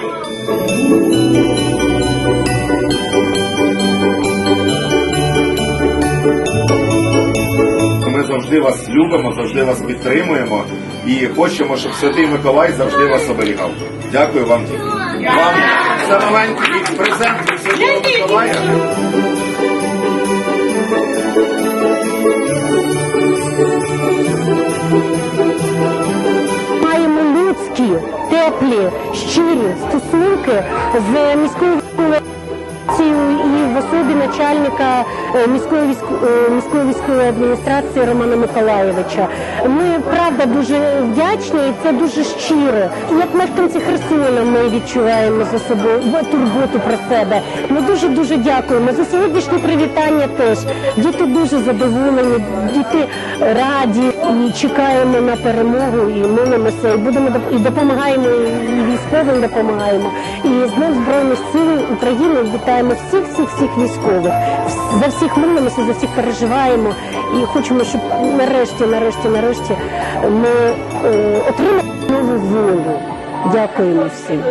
немає. Ми завжди вас любимо, завжди вас підтримуємо і хочемо, щоб Святий Миколай завжди вас оберігав. Дякую вам. Вам за маленький презент Святого Миколая. Теплі, щирі стосунки з міською і в особі начальника е, міської е, міської військової адміністрації Романа Миколаєвича. Ми правда дуже вдячні, і це дуже щиро. Як мешканці Херсона ми відчуваємо за собою турботу про себе. Ми дуже дуже дякуємо за сьогоднішнє привітання. Теж діти дуже задоволені, діти раді і чекаємо на перемогу і молимося, і будемо і допомагаємо і військовим допомагаємо. І з Днем Збройних сил України вітаємо всіх, всіх, всіх військових. За всіх молимося, за всіх переживаємо і хочемо, щоб нарешті, нарешті, нарешті ми е, отримали нову волю. Дякуємо всім.